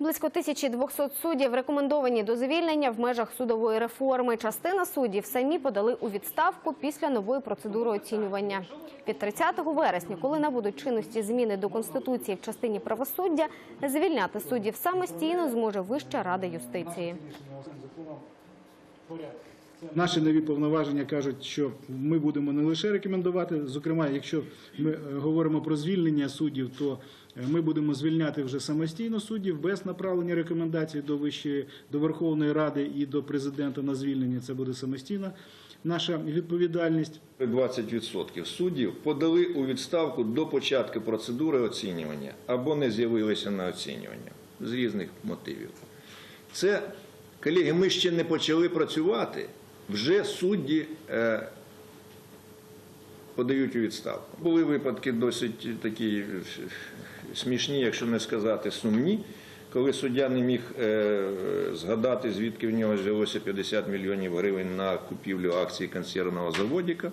Близько 1200 суддів рекомендовані до звільнення в межах судової реформи. Частина суддів самі подали у відставку після нової процедури оцінювання. Від 30 вересня, коли набудуть чинності зміни до Конституції в частині правосуддя, звільняти суддів самостійно зможе Вища рада юстиції. Наші нові повноваження кажуть, що ми будемо не лише рекомендувати. Зокрема, якщо ми е, говоримо про звільнення суддів, то е, ми будемо звільняти вже самостійно суддів без направлення рекомендацій до вищої до Верховної Ради і до президента на звільнення. Це буде самостійна наша відповідальність. 20% суддів подали у відставку до початку процедури оцінювання або не з'явилися на оцінювання з різних мотивів. Це, колеги, ми ще не почали працювати, вже судді е, подають у відставку. Були випадки досить такі е, смішні, якщо не сказати сумні, коли суддя не міг е, згадати, звідки в нього взялося 50 мільйонів гривень на купівлю акцій консервного заводіка.